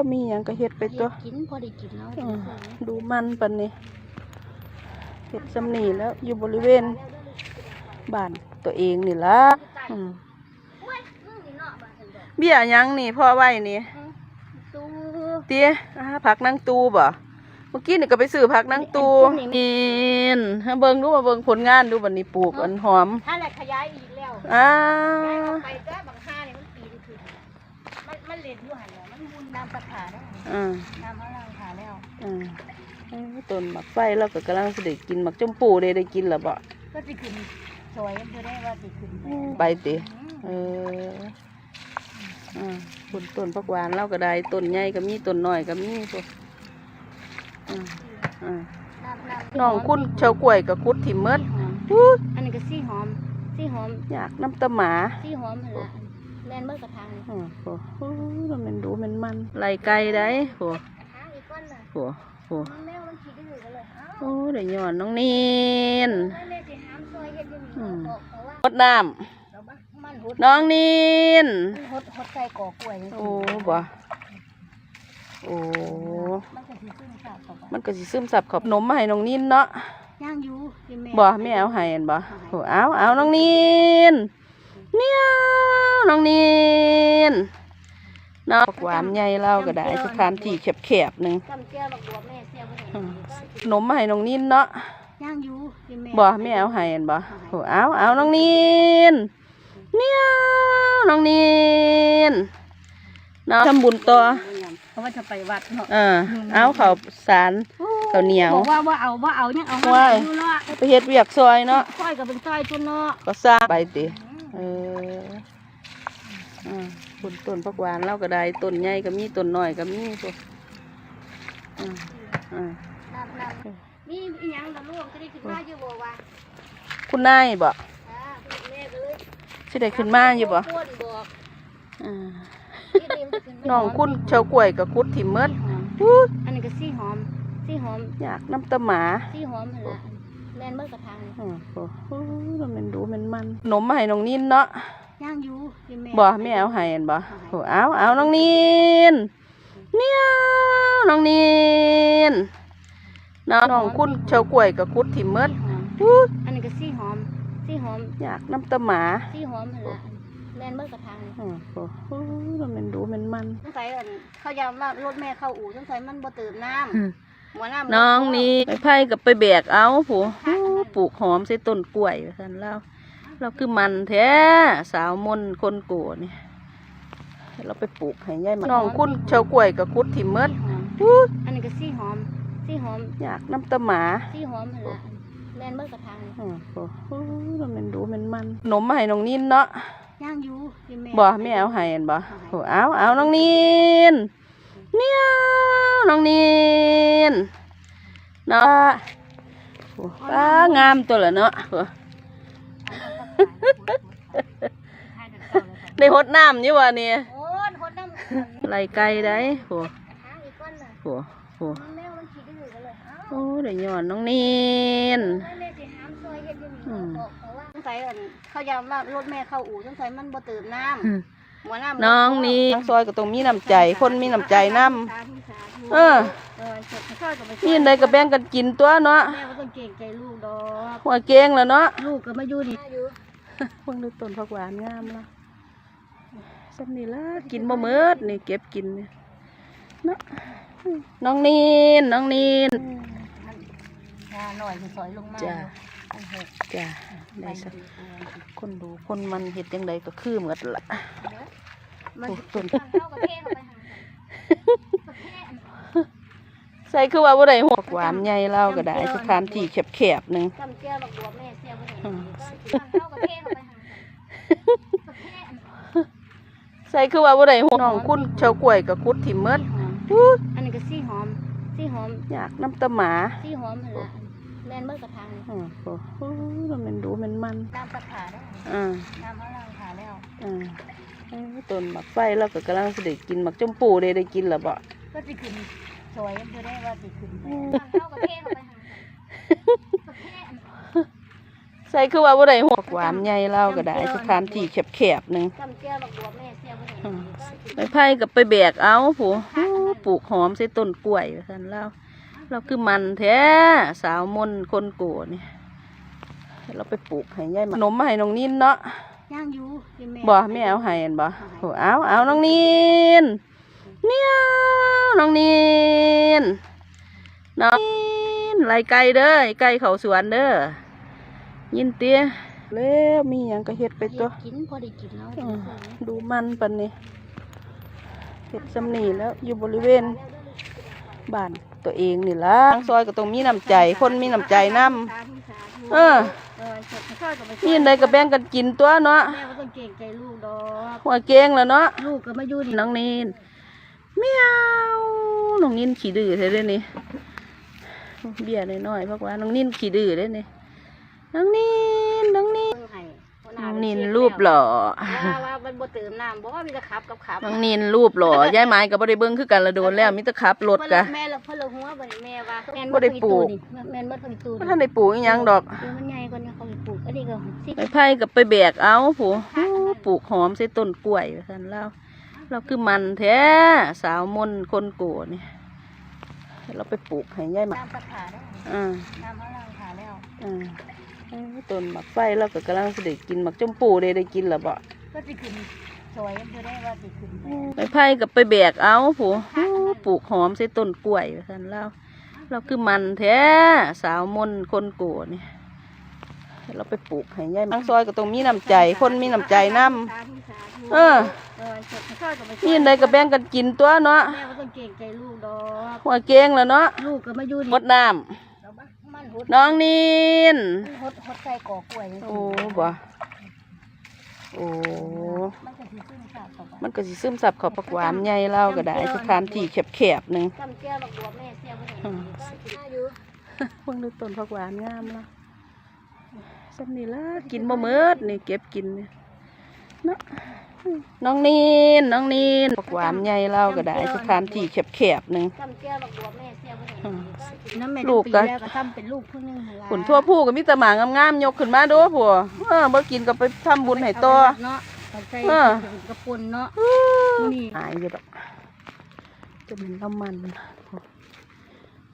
วมีหยังก็เฮ็ดไปตัวเฮ็ดกินพอได้กินแล้วอืมดูมันปันนี่เฮ็ดสำนีแล้วอยู่บริเวณบ้านตัวเองนี่ล่ะอืมเบี้ยหยังนี่พ่อไว้นี่ตู้เตี้ยอ่าผักนางตูบ่เมื่อกี้นี่ก็ไปซื้อผักนางตูนี่ให้เบิ่งดูมาเบิ่งผลงานดูบัดนี้ปลูกอันหอมถ้าแหละขยายอีกแล้วอ้าย้ายอว มันมันเล่นอยู่หันแล้วมันมุนน้ำตะขาแล้วอ่าน้ำมะนาวขาแล้วอ่าเอ้ยต้นหมักไฟเราก็กำลังสิได้กินหมักจมปูได้ได้กินแล้วบ่ก็จะขึ้นสวยจะได้ว่าจะขึ้นไปติเอออ่าต้นต้นผักหวานเราก็ได้ต้นใหญ่ก็มีต้นน้อยก็มีพวกอ่าอ่าน้ำน้ำน้องคุณเชาวกล้วยกับคุดถิ่มเมดหอมอู้อันนี้ก็สีหอมสีหอมอยากน้ำตาหมาสีหอมหั่นละ แม่นเมื่อกระทางนี่โอ้โหอู้มันเป็นดูมันมันไหลไก่ได้โหกระทางอีกก้อนน่ะโหโหแมวมันขี้ดื้อกันเลยเอ้าโอ้ได้ย้อนน้องนีนแม่สิหามซอยเฮ็ดอยู่อืนี่มบอกเขาว่าหดน้เราบ้ามันหดำน้องนีนมันหดหดใส่ก่อกล้วยจังโอ้ซี่บ่โอ้มันก็สิขึ้นข้าวเข้าไปมันก็สิซึมซับขอบนมมาให้น้องนินเนาะย่างอยู่ที่แม่บ่แม่เอาให้อันบ่โอ้เอาเอาน้องนิน เมียวน้องนินเนาะหวานใหญ่เราก็ได้สถานที่แคบๆหนึงจำแก้วบักบัวแม่เสียบ่อืได้มขนมมาให้น้องนินเนาะย่างอยู่ที่แม่บ่แม่เอาให้อันบ่โอ้เอาเอาน้องนินเมียวน้องนินเนาะทำบุญต่อเพราะว่าจะไปวัดเนาะเออเอาข้าวสารข้าวเหนียวบอกว่าว่าเอาว่าเอายังเอาว้ายอยู่เนาะไปเฮ็ดเวียกซอยเนาะซอยก็เป็นซอยตัวเนาะก็สร้างไปติเออ อ่าต้นต้นผักหวานเราก็ได้ต้นใหญ่ก็มีต้นน้อยก็มีพวกอ่าอ่าน้ำน้ำนี่อีหยังละลูกจะได้ขึ้นมาอยู่บ่วะคุณนายบ่อ่าแม่ก็เลยสิได้ขึ้นมาอยู่บ่โคนบอกอ่านี่นี่มันขึ้นมาน้องคุณเชาวกล้วยกับคุดถิ่มเมดหอมอู้อันนี้ก็สีหอมสีหอมอยากน้ำตาหมาสีหอมหั่นละแม่นเมื่อกระทางนี่โอ้โหอู้มันเป็นดูมันมันขนมมาให้น้องนินเนาะ ย่างอยู่ที่แม่บ่แม่เอาให้อันบ่โอ้เอาเอาน้องนินเมียวน้องนินเนาะน้องคุณเชาวกล้วยกับคุดถิ่มเมดหอมอู้อันนี้ก็สีหอมสีหอมอยากน้ำตาหมาสีหอมหั่นละแม่นเมื่อกระทางนี่โอ้โหอู้มันเป็นดูมันมันสงสัยอันเขายามว่ารถแม่เข้าอู่สงสัยมันบ่เติมน้ำหัวน้ำน้องนี่ไปไผ่กับไปแบกเอาผู้ปลูกหอมใส่ต้นกล้วยท่าซั่นเรา เราคือมันแท้สาวมนต์คนโกนี่เราไปปลูกให้ยายมันน้องคุณเชาวกล้วยกับคุดถิ่มเมดหอมอู้อันนี้ก็สีหอมสีหอมอยากน้ำตาหมาสีหอมหั่นละแม่นเมื่อกระทางนี่โอ้โหอู้มันเป็นดูมันมันขนมมาให้น้องนินเนาะย่างอยู่ที่แม่บ่แม่เอาให้อันบ่โอ้เอาเอาน้องนินเมียวน้องนินเนาะโอ้ป้างามตัวละเนาะโอ้ ได้หดน้ำอยู่วะเนี่ยโอ้ยคนน้ำไหลไก่ได้โหทางอีกก้อนน่ะโหโหแมวมันขี้ดื้อกันเลยเอ้าโอ้ได้ย้อนน้องนินแม่สิหามซอยเฮ็ดอยู่อืนี่มบอกเขาว่าสงสัยอันเขายามว่ารถแม่เข้าอู่สงสัยมันบ่เติมน้ำหัวน้ำน้องนี่ทางซอยก็ต้องมีน้ำใจ คนมีน้ำใจน้สาธุสาธุเออเออเข้ากับไปำมีอันใดก็แบ่งกันกินตัวเนาะแม่ก็ต้องเก่งใจลูกดอก หัวเก่งแล้วเนาะลูกก็มาอยู่นี่ อยู่เพิ่งดูต้นผักหวานงามเนาะสักนี่ละกินบ่เมิดนี่เก็บกินเนี่ยเนาะน้องนินน้องนินงานหน่อยสิสอยลงมาจ้ะโอ้โหจ้ะไปได้สักดีกว่าคนดูคนมันเห็ดยังไงก็คือเหมือนละมันโอ้ต้นเข้ากับเทศเข้าไปหาประเทศใส่คือว่าบ่ได้หัวหวานใหญ่เล่าก็ได้สถานที่แคบๆหนึง จำแก้วบักบัวแม่เสียบ่ได้อืมก็เข้ากับเทศเข้าไปหาประเทศใส่คือว่าบ่ได้หัวน้องคุณเชาวกล้วยกับคุดถิ่มเมดหอมอู้อันนี้ก็สีหอมสีหอมอยากน้ำตาหมาสีหอมหั่นละแม่นเมื่อกระทางนี่โอ้โหอู้มันเป็นดูมันมันน้ำตะขาได้อ่าน้ำมะนาวขาแล้วอ่าเอ้ยต้นหมักไฟเราก็กำลังสิได้กินหมักจมปูได้ได้กินแล้วบ่ก็จะขึ้นสวยจะได้ว่าจะขึ้นไปเข้ากับเทศเข้าไปหาประเทศ ใส่คือว่าบ่ได้หัวหวานใหญ่เล่าก็ได้สถานที่แคบๆหนึงจำแก้วบักบัวแม่เสียบ่ได้อืมก็ไม้ไผ่กับไปแบกเอาผู้ปลูกหอมใส่ต้นกล้วยว่าซั่นเราเราคือมันแท้สาวมนต์คนโกนี่เราไปปลูกให้ยายมาขนมมาให้น้องนินเนาะย่างอยู่กินแม่บ่ไม่เอาให้อันบ่โหเอาเอาน้องนินเมียวน้องนินน้องนินไล่ไก่เด้อไอ้ไก่เขาสวนเด้อ ยินเตี้ยแล้วมีหยังก็เฮ็ดไปตัวกินพอได้กินแล้วอืมดูมันปันนี่เฮ็ดสำนีแล้วอยู่บริเวณบ้านตัวเองนี่ล่ะทางซอยก็ต้องมีน้ำใจ คนมีน้ำใจนํเออเออข้าวกับไปมีอันใดก็แบ่งกันกินตัวเนาะแม่ก็ต้องเก่งใจลูกดอกหัวเก่งแล้วเนาะลูกก็มาอยู่นี่น้องนินเมียวน้องนินขี้ดื้อใช่ด้วยนี่เบี้ยน้อยๆเพราะว่าน้องนินขี้ดื้อเด้นี่ น้องนินน้องนินเบิ่งให้น้องนินรูปหล่อว่าว่ามันบ่เติมน้ำบอกว่ามีแต่ขับกับขับน้องนินรูปหล่อยายไม้ก็บ่ได้เบิ่งคือกันละโดนแล้วมิตรขับรถกะแม่ละเพิ่นละหัวบ่ได้แม่ว่าแม่นบ่ได้ปลูก แม่นบ่ทันตูบ่ทันได้ปลูกอีหยังดอกเดี๋ยวมันใหญ่กว่านี้เขาไปปลูกอันนี้ก็สิไม้ไผ่กับไปแบกเอาผู้ปลูกหอมใส่ต้นกล้วยว่าซั่นเราเราคือมันแท้สาวมนต์คนโกนี่เราไปปลูกให้ยายมาตามตะขาได้อ่าตามเขาลังขาแล้ว อ่าเอ้ย ต้นหมักไฟเราก็กำลังสิได้กินหมักจมปูได้ได้กินแล้วบ่ก็สิขึ้นสวยกันอยู่ได้ว่าสิขึ้นไปไม้ไผ่กับไปแบกเอาผู้ปลูกหอมใส่ต้นกล้วยว่าซั่นเราเราคือมันแท้สาวมนต์คนโกนี่เราไปปลูกให้ยายทางซอยก็ต้องมีน้ำใจ คนมีน้ำใจนํสาธุสาธุเออเออข้าวกับไปมีอันใดก็แบ่งกันกินตัวเนาะแม่ก็ต้องเก่งใจลูกดอกหัวเก่งแล้วเนาะลูกก็มาอยู่หมดน้ำแล้วบ้า มันหดน้องนินมันหดหดใส่ก่อกล้วยจังโอ้ซี่บ่โอ้มันก็สิขึ้นค่ะต่อไปมันก็สิซึมซับเข้าปักหวานใหญ่เล่าก็ได้สถานที่แคบๆหนึงจำแก้วบักบัวแม่เสียบ่ได้ก็กินได้อยู่เพิ่งดูต้นผักหวานงามเนาะสันนี่ละกินบ่เมิดนี่เก็บกินเนี่ยเนาะน้องนีนน้องนีนผักหวานใหญ่เล่าก็ได้สถานที่แคบๆหนึงจำแก้วบักบัวแม่เสียบ่ได้ ลูกก็ปีแล้วก็ทำเป็นลูกผู้หนึงหั่นล่ะผลทั่วผู้ก็มีแต่หมางามๆยกขึ้นมาดูผัวเออบ่กินก็ไปทำบุญให้ต่อเนาะใส่ใส่เออกระปุนเนาะนี่หายอยู่ดอกจะเป็นน้ำมัน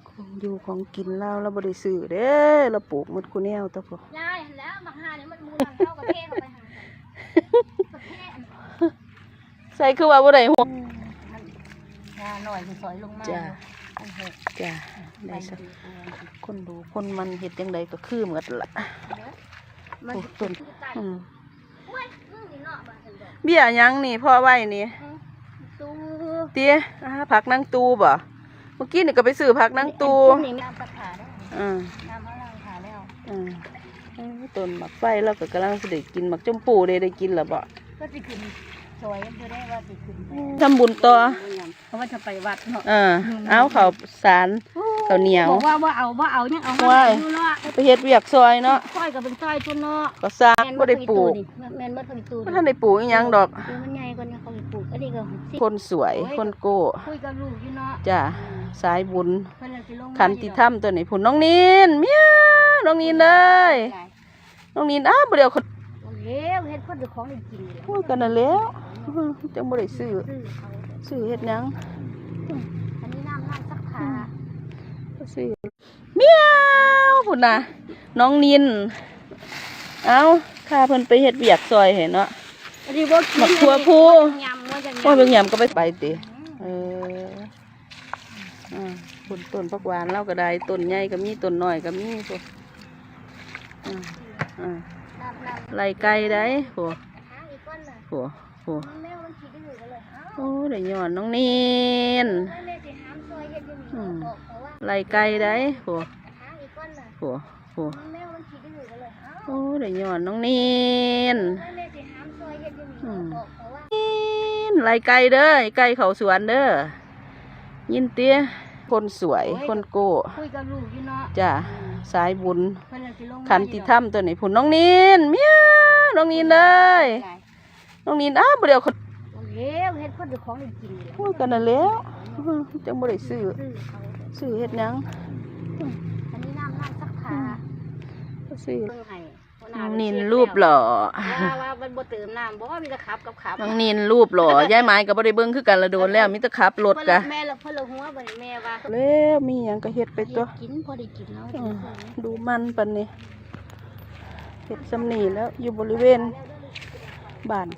ของอยู่ของกินเราเราบริสื่อเด้อเราปลูกหมดคูแนวตัวพอยายหั่นแล้วบักหาเนี่ยมันมูหลังเข้ากระเทเข้าไปหาประเทศใส่คือว่าบ่ได้หัวงานหน่อยคือสอยลงมา จ้าโอ้โหจ้าไปได้สักดูตัวคนดูคนมันเห็ดยังไงก็คือเหมือนละมันโอ้ต้นอืมโอ้ยมึงนี่เนาะบ้านฉันบอกเบี้ยหยังนี่พ่อไว้นี่ตู้เตี้ยอ่าผักนางตูบ่เมื่อกี้นี่ก็ไปซื้อผักนางตูนี่น้ำตะขาได้อ่าน้ำมะลังขาแล้วอ่าเอ้ยต้นหมักไฟเราก็กำลังสิได้กินหมักจมปูได้ได้กินแล้วบ่ก็สิขึ้น สวยกันอยู่ได้ว่าสิขึ้นไปทำบุญต่อเพราะว่าจะไปวัดเนาะเออเอาข้าวสารข้าวเหนียวบอกว่าว่าเอาว่าเอายังเอาว้ายดูเนาะไปเฮ็ดเวียกซอยเนาะซอยก็เป็นซอยตัวเนาะก็สร้างบ่ได้ปลูกแม่นบ่ทันตูบ่ทันได้ปลูกอีหยังดอกเดี๋ยวมันใหญ่กว่านี้เขาไปปลูกอันนี้ก็สิคนสวยคนโก้คุยกับลูกอยู่เนาะจ้ะสายบุญเพิ่นน่ะสิลงมาขันติธรรมตัวนี้ผุนน้องนินเมียน้องนินเลยน้องนินอ้าวบ่เดียวคนโอ้เฮ้ยเฮ็ดคนเจ้าของได้กินนี่แหละโอ้ยกันนั่นแหล้ว จังบ่ได้ซื้อซื้อเขาซื้อเฮ็ดหยังอันนี้น้ำน้ำสักผ้าบ่ซื้อเมียวพุ่นน่ะน้องนิน เอาข้าเพิ่นไปเฮ็ดเวียกซอยให้เนาะอันนี้บ่กินบักทั่วผู้ยำว่าจังโอ้ยเบิ่งยามก็ไปไปติเอออ่าต้นต้นผักหวานเราก็ได้ต้นใหญ่ก็มีต้นน้อยก็มีพวกอ่าอ่าน้ำน้ำไล่ไก่ได้พวกหาอีกก้อนน่ะพวก พวกมันแมวมันขี้ดื้อกันเลยเอ้าโอ้ได้ย้อนน้องนินแม่สิหามซอยเฮ็ดอยู่นี่บอกเขาว่าไล่ไก่ได้พวกหาอีกก้อนน่ะพวกพวกมันแมวมันขี้ดื้อกันเลยเอ้าโอ้ได้ย้อนน้องนินแม่สิหามซอยเฮ็ดอยู่นี่บอกเขาว่านินไล่ไก่เด้อไอ้ไก่เขาสวนเด้อยินเตี้ยคนสวยคนโก้คุยกับลูกอยู่เนาะจ้ะสายบุญเพิ่นน่ะสิลงมาขันติธรรมตัวนี้ผุนน้องนินเมียน้องนินเลย น้องนินอ้าวบ่เดียวคนโอ้เฮ้ยเฮ็ดคนเจ้าของได้กินนี่แหละโอ้ยกันนั่นแหล้วจังบ่ได้ซื้อซื้อเขาซื้อเฮ็ดหยังอันนี้น้ำน้ำสักผ้าบ่ซื้อเบิ่งให้น้องนินรูปหล่อว่าว่ามันบ่เติมน้ำบ่ว่ามีแต่ขับกับขับน้องนินรูปหล่อยายไม้ก็บ่ได้เบิ่งคือกันละโดนแล้วมีแต่ขับรถกะแม่ละเพิ่นละหัวบ่แม่ว่าแล้วมีหยังก็เฮ็ดไปตัวกินพอได้กินแล้วอืมดูมันปันนี่เฮ็ดสำนีแล้วอยู่บริเวณบ้าน